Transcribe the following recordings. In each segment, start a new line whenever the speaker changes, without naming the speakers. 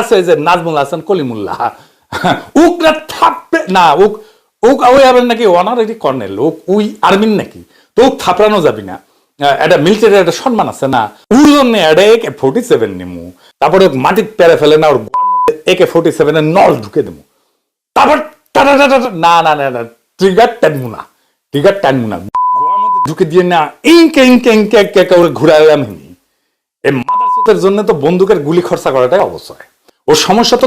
আছে যে নাজমুল হাসান, কলিমুল্লাহ। না, উক উক ওই আবার নাকি কর্নেল আর্মির নাকি? তো ওক থাপড়ানো যাবি না। একটা মিলিটারি একটা সম্মান আছে না। ওর জন্য একটা একে ফোর্টি সেভেন নিমু। তারপরে মাটির পেরে ফেলে না, ওর একে ফোর্টি নল ঢুকে দেবো। তারপর টাটা টাটা না না না না ট্রিগার টানবো না। ট্রিগার টানবো না। ঢুকে দিয়ে না, ইনকে ইনকে ইনকে করে ঘুরাইলাম এই মাদারচোদের জন্য তো বন্দুকের গুলি খরচা করাটাই অবশ্যই ওর সমস্যা তো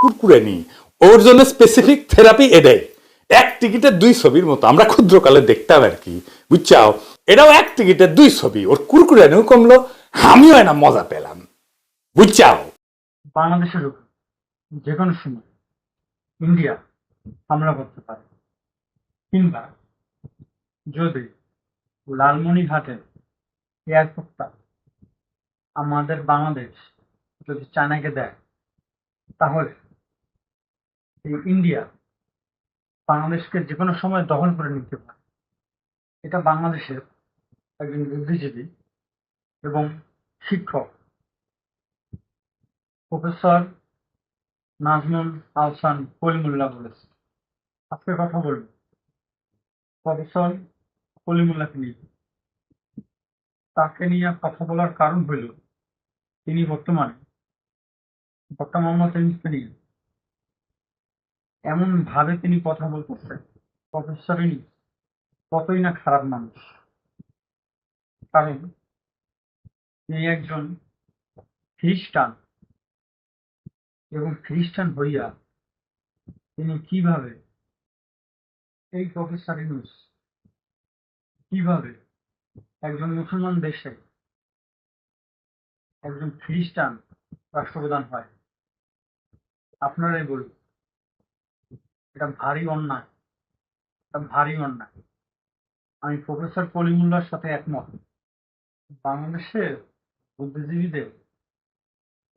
কুরকুরে নি ওর জন্য স্পেসিফিক থেরাপি এটাই এক টিকিটে দুই ছবির মতো। আমরা ক্ষুদ্রকালে দেখতাম আর কি, বুঝছাও? এটাও এক টিকিটে দুই ছবি। ওর কুরকুরে নিও কমলো, আমিও না মজা পেলাম। বুঝছাও?
বাংলাদেশের যে কোনো সময় ইন্ডিয়া হামলা করতে পারে। কিংবা যদি লালমনিরহাটের এয়ারপোর্টটা আমাদের বাংলাদেশ, যদি চায়নাকে দেয় তাহলে এই ইন্ডিয়া বাংলাদেশকে যে কোনো সময় দখল করে নিতে পারে। এটা বাংলাদেশের একজন বুদ্ধিজীবী এবং শিক্ষক, প্রফেসর নাজমুল আহসান কলিমুল্লাহ বলেছে আজকে কথা বলব। প্রফেসর কলিমুল্লাহকে নিয়ে। তাকে নিয়ে কথা বলার কারণ হইল, তিনি বর্তমানে ডক্টর মোহাম্মদ ইউনুসকে নিয়ে এমন ভাবে তিনি কথা বলতেছেন প্রফেসর কতই না খারাপ মানুষ। কারণ তিনি একজন খ্রিস্টান এবং খ্রিস্টান হইয়া তিনি কীভাবে এই প্রফেসর ইউনুস কীভাবে একজন মুসলমান দেশে একজন খ্রিস্টান রাষ্ট্রপ্রধান হয়? আপনারাই বলুন। এটা ভারী অন্যায়। এটা ভারী অন্যায়। আমি প্রফেসর কলিমুল্লার সাথে একমত। বাংলাদেশের বুদ্ধিজীবীদের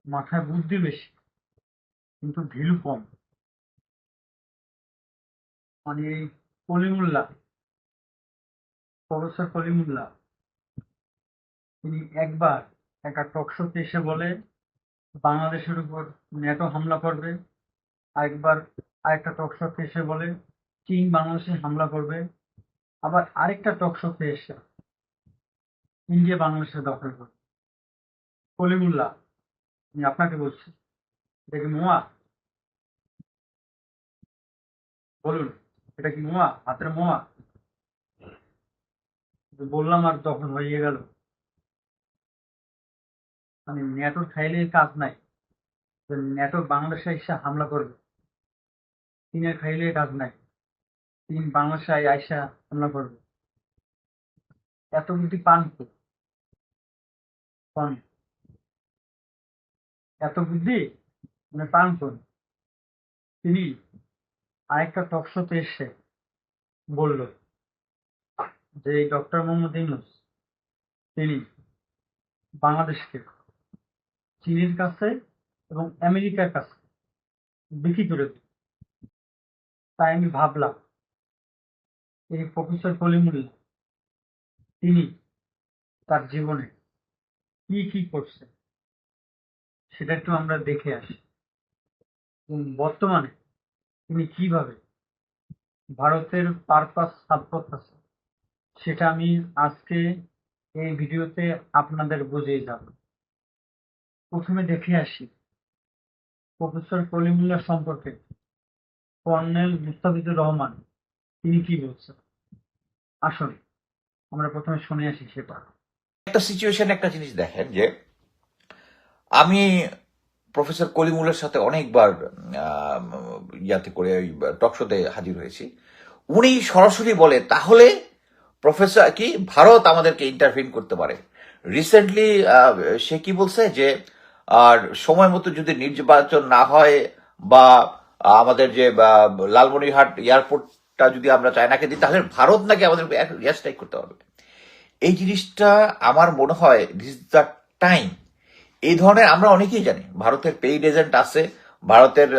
মাথায় বুদ্ধি বেশি, কিন্তু ভিলু কম। মানে এই কলিমুল্লাহ প্রফেসর কলিমুল্লাহ তিনি একবার একটা টকশোতে এসে বলে বাংলাদেশের উপর ন্যাটো হামলা করবে। আরেকবার আরেকটা টকশোতে এসে বলে, চীন বাংলাদেশে হামলা করবে। আবার আরেকটা টকশোতে এসে ইন্ডিয়া বাংলাদেশে দখল করবে। কলিমুল্লাহ, আমি আপনাকে বলছি কি মোয়া? বলুন, এটা কি মোয়া? হাতের মোয়া? বললাম আর তখন হয়ে গেল। মানে ন্যাটোর খাইলে কাজ নাই। ন্যাটো বাংলাদেশে এসে হামলা করবে। চীনের খাইলে কাজ নাই। চীন বাংলাদেশে আইসা হামলা করবে। এত বুদ্ধি পান পান। এত বুদ্ধি? মানে পান কোন? তিনি আরেকটা টকশোতে এসে বলল যে ডক্টর মোহাম্মদ ইউনুস, তিনি বাংলাদেশকে চীনের কাছে এবং আমেরিকার কাছে। করে দিল তাই আমি ভাবলাম, এই প্রফেসর কলিমুল্লাহ তিনি তার জীবনে কি কি করছে, সেটা একটু আমরা দেখে আসি। এবং বর্তমানে তিনি কীভাবে ভারতের পারপাস আছে, সেটা আমি আজকে এই ভিডিওতে আপনাদের বুঝিয়ে যাব। প্রথমে দেখে আসি। প্রফেসর কলিমুল্লাহ সম্পর্কে। কর্নেল মুস্তাফিজুর রহমান, তিনি কি বলছেন? আসলে আমরা প্রথমে শুনে আসি সেটা
একটা সিচুয়েশন একটা জিনিস দেখেন যে, আমি প্রফেসর কলিমুলের সাথে অনেকবার ইয়াতে করে ওই টকশোতে হাজির হয়েছি। উনি সরাসরি বলে, তাহলে প্রফেসর, কি ভারত আমাদেরকে ইন্টারভিন করতে পারে? রিসেন্টলি সে কি বলছে যে আর সময় মতো যদি নির্বাচন না হয় বা আমাদের যে লালমনিরহাট এয়ারপোর্টটা যদি আমরা চায়নাকে দিই, তাহলে ভারত নাকি আমাদের স্ট্রাইক করতে হবে। এই জিনিসটা আমার মনে হয় দিস দ্য টাইম এই ধরনের আমরা অনেকেই জানি, ভারতের পেইড এজেন্ট আছে, ভারতের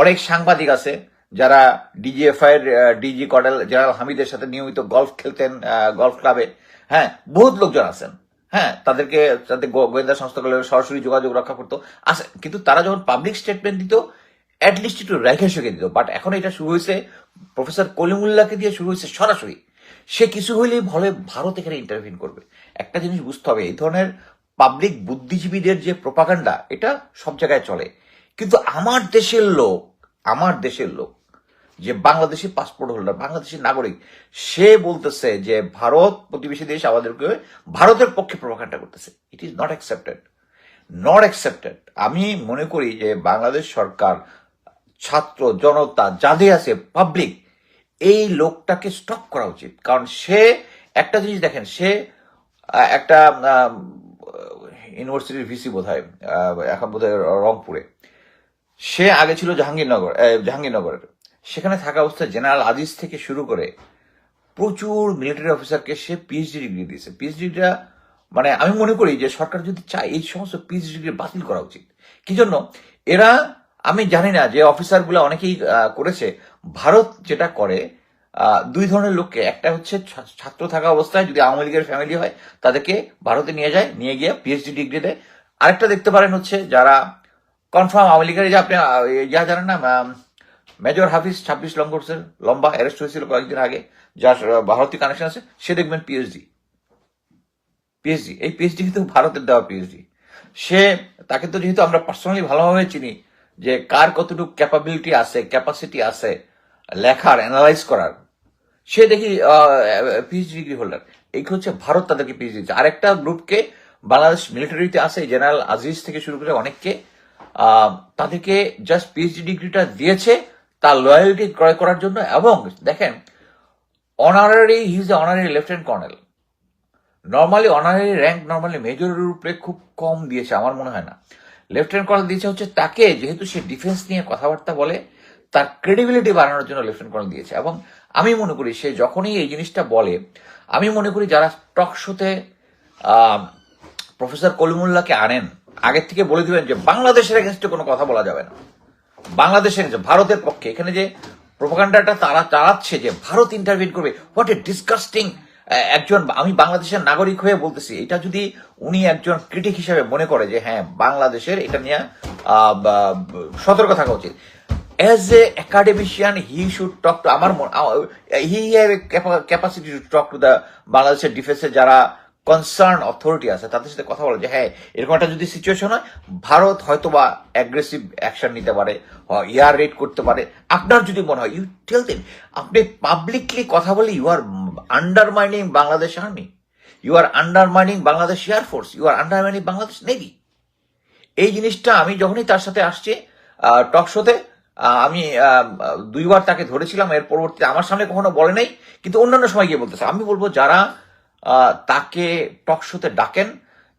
অনেক সাংবাদিক আছে, যারা ডিজিএফআই এর ডিজি কর্নেল জেনারেল হামিদের সাথে নিয়মিত গলফ খেলতেন গলফ ক্লাবে হ্যাঁ বহুত লোকজন আছেন। হ্যাঁ তাদেরকে, তাদের গোয়েন্দা সংস্থাগুলো সরাসরি যোগাযোগ রক্ষা করতো। আসে কিন্তু তারা যখন পাবলিক স্টেটমেন্ট দিত অ্যাটলিস্ট একটু রেখে শেখে দিত। বাট এখন এটা শুরু হয়েছে প্রফেসর কলিমুল্লাহকে দিয়ে শুরু হয়েছে সরাসরি। সে কিছু হইলেই ভলে, ভারত এখানে ইন্টারভিন করবে। একটা জিনিস বুঝতে হবে, এই ধরনের পাবলিক বুদ্ধিজীবীদের যে প্রপাগান্ডা এটা সব জায়গায় চলে। কিন্তু আমার দেশের লোক, আমার দেশের লোক যে বাংলাদেশি পাসপোর্ট হোল্ডার বাংলাদেশের নাগরিক, সে বলতেছে যে ভারত প্রতিবেশী দেশ আমাদেরকে ভারতের পক্ষে প্রভাকাণ্ডা করতেছে। It is not accepted not accepted আমি মনে করি যে বাংলাদেশ সরকার, ছাত্র, জনতা, যাদের আছে পাবলিক এই লোকটাকে স্টপ করা উচিত। কারণ সে একটা জিনিস দেখেন, সে একটা ইউনিভার্সিটির ভিসি বোধ হয় এখন বোধ হয় রংপুরে। সে আগে ছিল জাহাঙ্গীরনগর জাহাঙ্গীরনগরের। সেখানে থাকা অবস্থায় জেনারেল আজিজ থেকে শুরু করে প্রচুর মিলিটারি অফিসারকে সে পিএইচডি ডিগ্রি দিয়েছে। পিএইচডিটা মানে আমি মনে করি যে সরকার যদি চায়, এই সমস্ত পিএইচডি ডিগ্রি বাতিল করা উচিত। কি জন্য? এরা, আমি জানি না যে অফিসারগুলো অনেকেই করেছে। ভারত যেটা করে দুই ধরনের লোককে। একটা হচ্ছে ছাত্র থাকা অবস্থায় যদি আওয়ামী লীগের ফ্যামিলি হয়, তাদেরকে ভারতে নিয়ে যায়, নিয়ে গিয়ে পিএইচডি ডিগ্রি দেয়। আরেকটা দেখতে পারেন হচ্ছে যারা কনফার্ম আওয়ামী লীগের যে আপনি ইয়া জানেন না মেজর হাফিজ ছাব্বিশ লঙ্গরসের লম্বা অ্যারেস্ট হয়েছিল কয়েকদিন আগে, যার ভারতীয় কানেকশন আছে, সে দেখবেন পিএইচডি পিএইচডি এই পিএইচডি কিন্তু ভারতের দেওয়া পিএইচডি সে, তাকে তো যেহেতু আমরা পার্সোনালি ভালোভাবে চিনি, যে কার কতটুকু ক্যাপাবিলিটি আছে ক্যাপাসিটি আছে লেখার অ্যানালাইজ করার, সে দেখি পিএইচডি ডিগ্রি হোল্ডার এই হচ্ছে ভারত তাদেরকে পিএইচডি দিচ্ছে আরেকটা গ্রুপকে বাংলাদেশ মিলিটারিতে আছে জেনারেল আজিজ থেকে শুরু করে অনেককে তাদেরকে জাস্ট পিএইচডি ডিগ্রিটা দিয়েছে তার লয়ালিটি ক্রয় করার জন্য এবং দেখেন honorary he is honorary lieutenant colonel normally honorary rank normally মেজরের উপরে খুব কম দিয়েছে, আমার মনে হয় না। লেফটেন্যান্ট কর্নেল দিয়েছে হচ্ছে তাকে, যেহেতু সে ডিফেন্স নিয়ে কথাবার্তা বলে, তার ক্রেডিবিলিটি বাড়ানোর জন্য লেফটেন্যান্ট কর্নেল দিয়েছে। এবং আমি মনে করি সে যখনই এই জিনিসটা বলে, আমি মনে করি যারা টক শোতে প্রফেসর কলিমুল্লাহকে আনেন, আগের থেকে বলে দিবেন যে বাংলাদেশের এগেনস্টে কোনো কথা বলা যাবে না। বাংলাদেশের যে ভারতের পক্ষে, এখানে যে প্রোপাগান্ডাটা তারা চালাচ্ছে যে ভারত ইন্টারভিউ করবে হোয়াট এ ডিসকাস্টিং একজন, আমি বাংলাদেশের নাগরিক হয়ে বলতেছি, এটা যদি উনি একজন ক্রিটিক হিসেবে মনে করে যে হ্যাঁ বাংলাদেশের এটা নিয়ে সতর্ক থাকা উচিত। As a academician he should talk to আমার he have capacity to talk to the বাংলাদেশের ডিফেন্সের যারা কনসার্ন অথরিটি আছে, তাদের সাথে কথা বলে যে হ্যাঁ এরকম একটা যদি সিচুয়েশন হয়, ভারত হয়তো বা অ্যাগ্রেসিভ অ্যাকশন নিতে পারে ইয়ার রেড করতে পারে। আপনার যদি মনে হয় ইউ টেল দেন আপনি পাবলিকলি কথা বলে you are undermining Bangladesh army you are undermining Bangladesh air force you are undermining Bangladesh navy এই জিনিসটা আমি যখনই তার সাথে আসছি টক শোতে আমি দুইবার তাকে ধরেছিলাম, এর পরবর্তীতে আমার সামনে কখনো বলে নাই, কিন্তু অন্যান্য সময় গিয়ে বলতেছে। আমি বলব, যারা তাকে টক শোতে ডাকেন।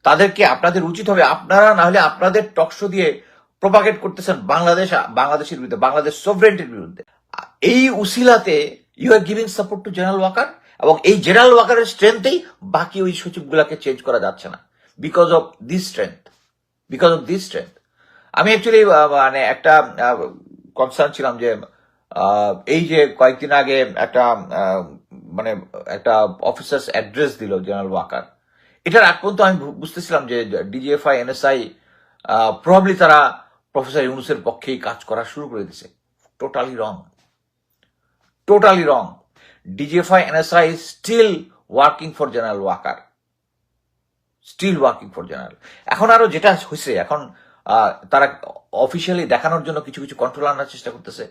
তাদেরকে আপনাদের উচিত হবে, আপনারা না হলে আপনাদের টক শো দিয়ে প্রপাগেট করতেছেন বাংলাদেশ, বাংলাদেশের বিরুদ্ধে, বাংলাদেশ সভরেন্টির বিরুদ্ধে। এই উসিলাতে you are giving support to general Waker এবং এই জেনারেল ওয়াকারের স্ট্রেংথেই বাকি ওই সচিবগুলাকে চেঞ্জ করা যাচ্ছে না। Because of this strength because of this strength আমি অ্যাকচুয়ালি মানে একটা কনসার্ন ছিলাম যে এই যে কয়েকদিন আগে একটা মানে একটা অফিসার্স অ্যাড্রেস দিল জেনারেল ওয়াকার এটার আগ পর্যন্ত আমি বুঝতেছিলাম যে ডিজিএফআই এনএসআই প্রবাবলি তারা প্রফেসর ইউনুসের পক্ষেই কাজ করা শুরু করে দিছে totally wrong totally wrong DGFI NSI still working for general Waker still working for general এখন আরও যেটা হয়েছে এখন তারা অফিসিয়ালি দেখানোর জন্য কিছু কিছু কন্ট্রোল আনার চেষ্টা করতেছে।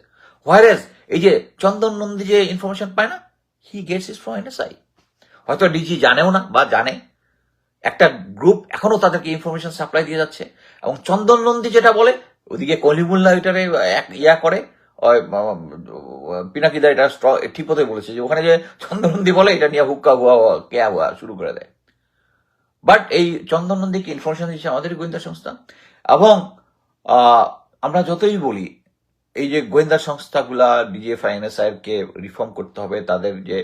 হোয়ারেজ এই যে চন্দন নন্দী যে ইনফরমেশন পায় না? He gets is from NSI হয়তো ডিজি জানেও না বা জানে। একটা গ্রুপ এখনও তাদেরকে ইনফরমেশন সাপ্লাই দিয়ে যাচ্ছে এবং চন্দন নন্দী যেটা বলে ওদিকে কলিমুল্লাহ এটারে ইয়া করে পিনাকিদা এটা ঠিক কথাই বলেছে যে ওখানে যে চন্দন নন্দী বলে এটা নিয়ে হুক্কা হুয়া, কেয়া হুয়া শুরু করে দেয়। বাট এই চন্দন নন্দীকে ইনফরমেশন দিচ্ছে আমাদের গোয়েন্দা সংস্থা এবং আমরা যতই বলি এই যে গোয়েন্দা সংস্থাগুলা ডিজিএফআই এনএসআই কে রিফর্ম করতে হবে, তাদের যে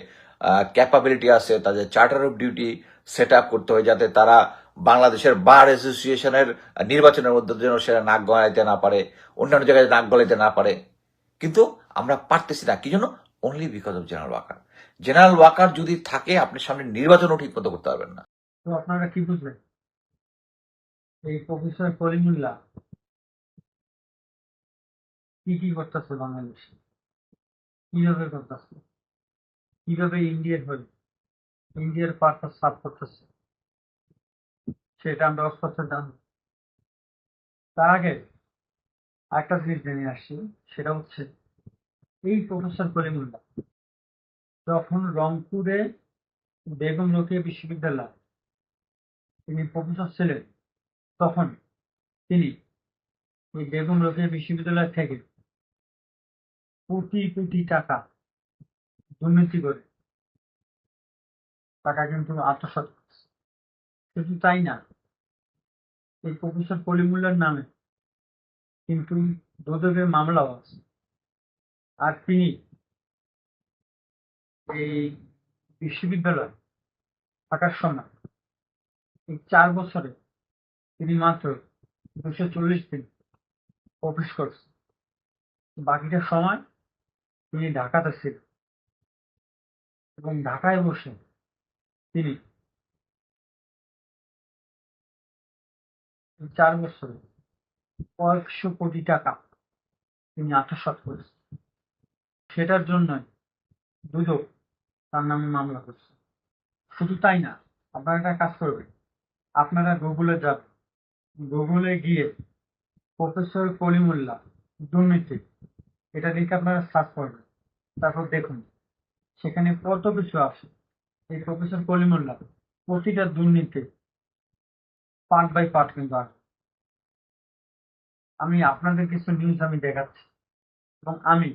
ক্যাপাবিলিটি আছে, তাদের charter of duty set up করতে হবে যাতে তারা বাংলাদেশের বার অ্যাসোসিয়েশনের নির্বাচনের মধ্যে যেন সেটা নাক গলাইতে না পারে, অন্যান্য জায়গায় নাক গলাইতে না পারে। কিন্তু আমরা পারতেছি না, কি জন্য? Only because of general Waker general Waker যদি থাকে, আপনি সামনে নির্বাচনও ঠিক মতো করতে পারবেন না।
তো আপনারা কি বুঝলেন? এই প্রফেসর কলিমুল্লাহ কি কি করতেছে বাংলাদেশে? কীভাবে করতেছে? কীভাবে ইন্ডিয়ার হয়ে ইন্ডিয়ার পারপাস সাফ করতেছে? সেটা আমরা অস্পষ্ট জানব তার আগে একটা জিনিস জেনে আসি, সেটা হচ্ছে এই প্রফেসর কলিমুল্লাহ যখন রংপুরে বেগম রোকেয়া বিশ্ববিদ্যালয় তিনি প্রফেসর ছিলেন, তখন তিনি এই বেগম রোকেয়া বিশ্ববিদ্যালয় থেকে কোটি কোটি টাকা দুর্নীতি করে। টাকা কিন্তু আত্মসাৎ করছে। শুধু তাই না? এই প্রফেসর কলিমুল্লার নামে কিন্তু দুদকের মামলাও আছে। আর তিনি এই বিশ্ববিদ্যালয় থাকার সময় এই চার বছরে তিনি মাত্র দুশো চল্লিশ দিন অফিস করছে বাকিটা সময় তিনি ঢাকাতে ছিলেন। এবং ঢাকায় বসে তিনি চার বছরে কয়েকশো কোটি টাকা তিনি আত্মসাৎ করেছেন। সেটার জন্যই দুদক তার নামে মামলা করছে। শুধু তাই না, আপনারা একটা কাজ করবেন, আপনারা গুগলে যাবেন গুগলে গিয়ে প্রফেসর কলিমুল্লাহ দুর্নীতি এটা লিখে আপনারা সার্চ করবেন। তারপর দেখুন, সেখানে কত কিছু আসে এই প্রফেসর কলিমুল্লাহ প্রতিটা দুর্নীতি পার্ট বাই পার্ট কিন্তু আসে আমি আপনাদের কিছু নিউজ আমি দেখাচ্ছি। এবং আমি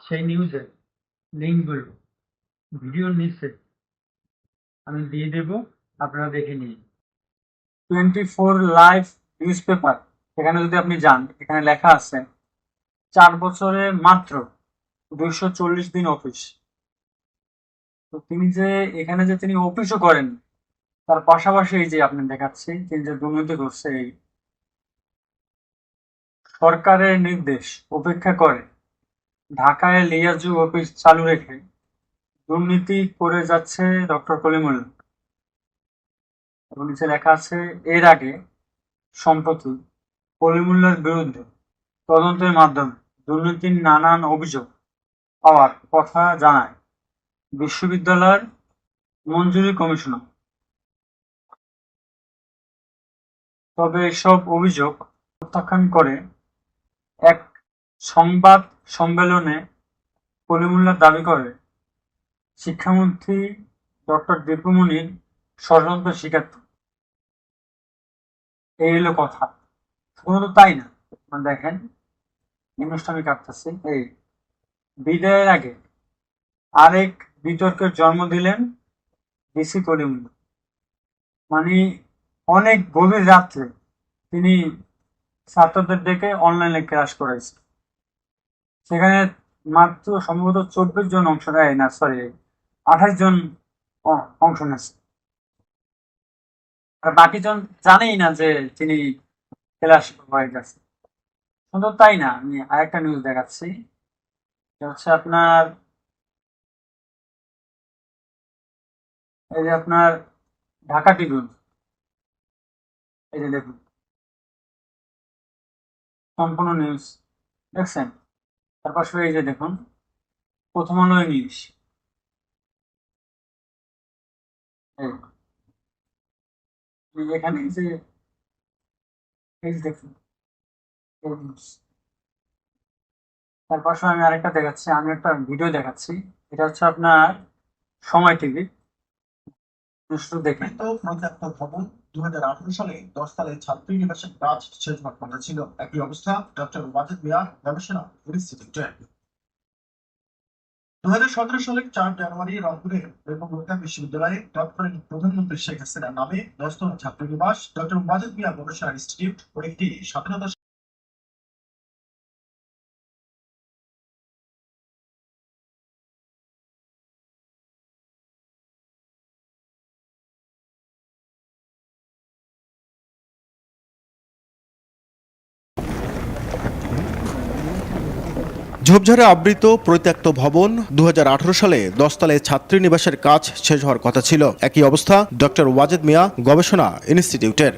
সেই নিউজের লিঙ্কগুলো ভিডিওর নিচে আমি দিয়ে দেব, আপনারা দেখে নিন। Twenty four live news paper এখানে যদি আপনি যান, এখানে লেখা আছে চার বছরে মাত্র দুইশো চল্লিশ দিন অফিস তো তিনি যে এখানে যে তিনি অফিসও করেন, তার পাশাপাশি এই যে আপনি দেখাচ্ছি তিনি যে দুর্নীতি করছে, এই সরকারের নির্দেশ উপেক্ষা করে ঢাকায় লিয়াজু অফিস চালু রেখে দুর্নীতি করে যাচ্ছে ডক্টর কলিমুল্লাহ এবং নিচে লেখা আছে, এর আগে সম্প্রতি কলিমুল্লার বিরুদ্ধে তদন্তের মাধ্যমে দুর্নীতির নানান অভিযোগ পাওয়ার কথা জানায় বিশ্ববিদ্যালয়ের মঞ্জুরি কমিশনার। তবে এসব অভিযোগ প্রত্যাখ্যান করে এক সংবাদ সম্মেলনে কলিমুল্লাহ দাবি করে, শিক্ষামন্ত্রী ডক্টর দীপুমণির ষড়যন্ত্র স্বীকার্ত এই হলো কথা। শুধু তাই না, দেখেন আমি কাটতেছি এই বিদায়ের আগে আরেক বিতর্কের জন্ম দিলেন ডিসি কলিমুল্লাহ মানে অনেক গভীর রাত্রে তিনি ছাত্রদের ডেকে অনলাইনে ক্লাস করাইছে সেখানে মাত্র সম্ভবত চব্বিশ জন অংশ নেয় না সরি আঠাশ জন অংশ নিয়েছে আর বাকি জন জানেই না যে তিনি ক্লাস হয়ে গেছে। শুধু তাই না? আমি আরেকটা নিউজ দেখাচ্ছি। হচ্ছে আপনার এই যে আপনার ঢাকা ট্রিবিউন এই যে দেখুন। সম্পূর্ণ নিউজ দেখছেন? তার পাশে এই যে দেখুন। প্রথম আলো নিউজ এখানে যে দেখুন। তার আমি আরেকটা দেখাচ্ছি। আমি একটা ভিডিও দেখাচ্ছি। এটা হচ্ছে আপনার সময় টিভি।
সালে চার জানুয়ারি বিশ্ববিদ্যালয়ে প্রধানমন্ত্রী শেখ হাসিনার নামে দশতম ছাত্র নিবাস, ডক্টর মিয়া গবেষণা ইনস্টিটিউট ও একটি স্বাধীনতা
ঝোপঝাড়ে আবৃত পরিত্যক্ত ভবন দু হাজার আঠারো সালে দশতলে ছাত্রী নিবাসের কাজ শেষ হওয়ার কথা ছিল। একই অবস্থা ডক্টর ওয়াজেদ মিয়া গবেষণা ইনস্টিটিউটের।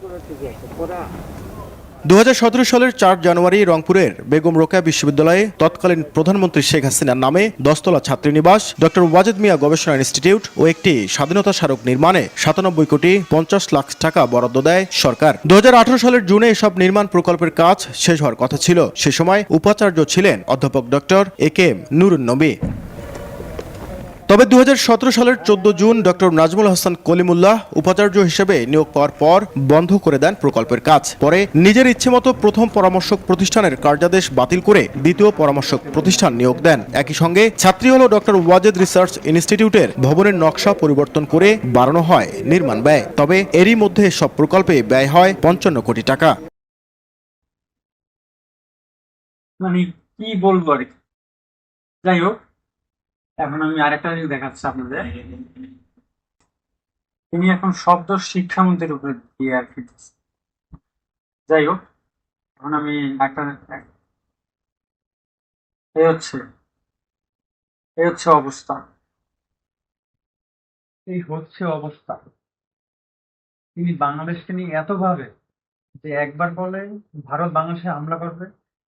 দু হাজার সতেরো সালের চার জানুয়ারি রংপুরের বেগম রোকেয়া বিশ্ববিদ্যালয়ে তৎকালীন প্রধানমন্ত্রী শেখ হাসিনার নামে দশতলা ছাত্রীনিবাস ডক্টর ওয়াজেদ মিয়া গবেষণা ইনস্টিটিউট ও একটি স্বাধীনতা স্মারক নির্মাণে সাতানব্বই কোটি পঞ্চাশ লাখ টাকা বরাদ্দ দেয় সরকার। দু হাজার আঠেরো সালের জুনে এসব নির্মাণ প্রকল্পের কাজ শেষ হওয়ার কথা ছিল। সে সময় উপাচার্য ছিলেন অধ্যাপক doctor A K M Nurun নবী তবে দু হাজার সতেরো সালের চোদ্দ জুন ডক্টর নাজমুল হাসান কলিমুল্লাহ উপাচার্য হিসেবে নিয়োগ পাওয়ার পর বন্ধ করে দেন প্রকল্পের কাজ। পরে নিজের ইচ্ছেমতো প্রথম পরামর্শক প্রতিষ্ঠানের কার্যাদেশ বাতিল করে দ্বিতীয় পরামর্শক প্রতিষ্ঠান নিয়োগ দেন। একই সঙ্গে ছাত্রী হল ডক্টর ওয়াজেদ রিসার্চ ইনস্টিটিউটের ভবনের নকশা পরিবর্তন করে বাড়ানো হয় নির্মাণ ব্যয়। তবে এরই মধ্যে সব প্রকল্পে ব্যয় হয় পঞ্চান্ন কোটি টাকা।
মানে কি বলব আর। যাই হোক এখন আমি আরেকটা জিনিস দেখাচ্ছি আপনাদের। তিনি এখন শব্দ শিক্ষামন্ত্রীর উপরে দিয়ে আর কি যাই হোক এখন আমি একটা এই হচ্ছে এই হচ্ছে অবস্থা। এই হচ্ছে অবস্থা। তিনি বাংলাদেশকে নিয়ে এত ভাবে যে একবার বলে ভারত বাংলাদেশে হামলা করবে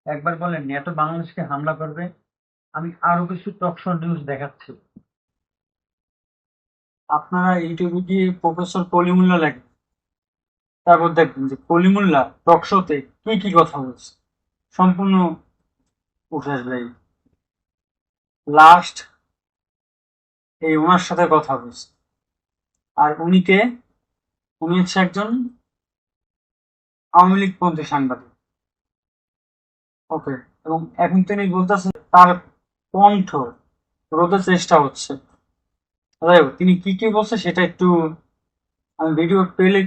একবার বলে নেটো বাংলাদেশকে হামলা করবে আমি আরও কিছু টকশো নিউজ দেখাচ্ছি। আপনারা ইউটিউবে গিয়ে প্রফেসর কলিমুল্লাহ লেখেন? তারপর দেখবেন যে কলিমুল্লাহ টকশোতে কি কি কথা বলছে। সম্পূর্ণ উঠে আসবে লাস্ট এই ওনার সাথে কথা বলছে। আর উনিকে উনি হচ্ছে একজন আওয়ামী লীগপন্থী সাংবাদিক। ওকে এবং এখন তিনি বলতেছেন তার কণ্ঠ রোধের চেষ্টা হচ্ছে। যাই হোক, তিনি কি কি বলছে সেটা একটু আমি ভিডিও পেলে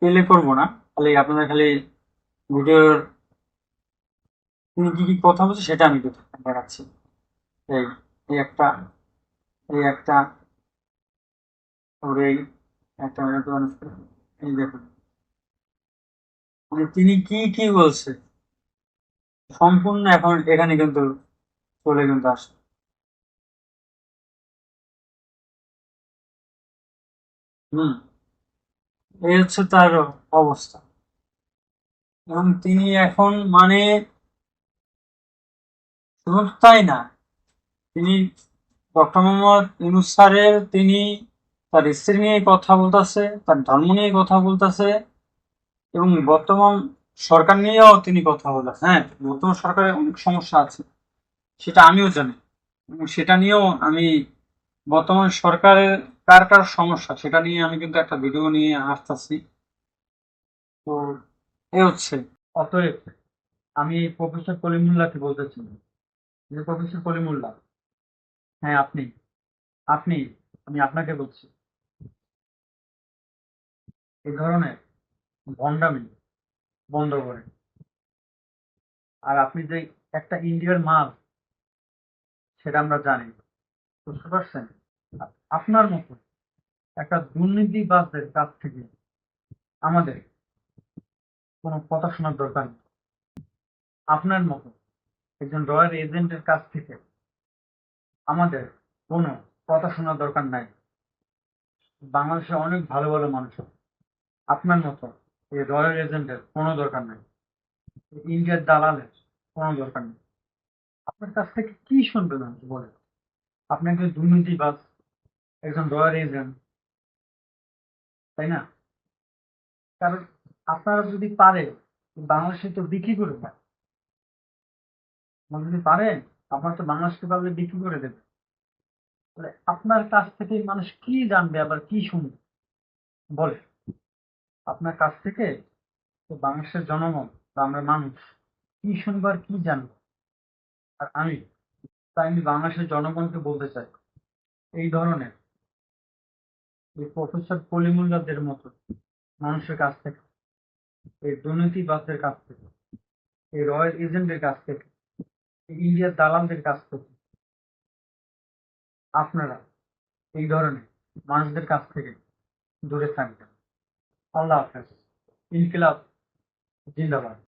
পেলে করব না। খালি আপনাদের খালি ভিডিওর তিনি কি কি কথা বলছে সেটা আমি দেখাচ্ছি। এই এই একটা এই একটা এই একটা এই দেখুন। মানে তিনি কি কি বলছে? সম্পূর্ণ এখন এখানে কিন্তু চলে কিন্তু আসে। হুম, এই হচ্ছে তার অবস্থা। এবং তিনি এখন মানে শুধু তাই না, তিনি ডক্টর মোহাম্মদ ইউনুস স্যারের তিনি তার স্ত্রী নিয়ে কথা বলতেছে, তার ধর্ম নিয়ে কথা বলতেছে, এবং বর্তমান সরকার নিয়েও তিনি কথা বলতেছেন হ্যাঁ বর্তমান সরকারের অনেক সমস্যা আছে। সেটা আমিও জানি। সেটা নিয়েও আমি বর্তমান সরকারের কার কার সমস্যা, সেটা নিয়ে আমি কিন্তু একটা ভিডিও নিয়ে আসতেছি। তো এ হচ্ছে। অতএব আমি প্রফেসর কলিমুল্লাহকে বলতেছি, যে প্রফেসর কলিমুল্লাহ হ্যাঁ আপনি আপনি, আমি আপনাকে বলছি এই ধরনের ভণ্ডামি বন্ধ করে আর আপনি যে একটা ইন্ডিয়ার মাল সেটা আমরা জানি। বুঝতে পারছেন? আপনার মতো একটা দুর্নীতিবাজদের কাছ থেকে আমাদের কোনো কথা শোনার দরকার নেই। আপনার মতো একজন রয়্যাল এজেন্টের কাছ থেকে আমাদের কোনো কথা শোনার দরকার নাই। বাংলাদেশে অনেক ভালো ভালো মানুষ আপনার মতো এই রয়্যাল এজেন্টের কোনো দরকার নাই। ইন্ডিয়ার দালালের কোনো দরকার নেই। আপনার কাছ থেকে কি শুনবেন আপনি, বলেন? আপনি একজন দুর্নীতিবাজ একজন রয়্যাল এজেন্ট, তাই না? কারণ আপনারা যদি পারে বাংলাদেশে তো বিক্রি করে দেন। যদি পারেন, আপনার তো বাংলাদেশকে পারলে বিক্রি করে দেবে তাহলে আপনার কাছ থেকে মানুষ কি জানবে, আবার কি শুনবে? বলে আপনার কাছ থেকে বাংলাদেশের জনগণ বা আমরা মানুষ কি শুনব আর কি জানব? আর আমি, তাই আমি বাংলাদেশের জনগণকে বলতে চাই, এই ধরনের এই প্রফেসর কলিমুল্লাদের মতো মানুষের কাছ থেকে, এই দুর্নীতিবাজদের কাছ থেকে, এই রয়্যাল এজেন্টের কাছ থেকে, এই ইন্ডিয়ার দালালদের কাছ থেকে, আপনারা এই ধরনের মানুষদের কাছ থেকে দূরে থাকবেন। আল্লাহ হাফেজ। ইনকিলাব জিন্দাবাদ।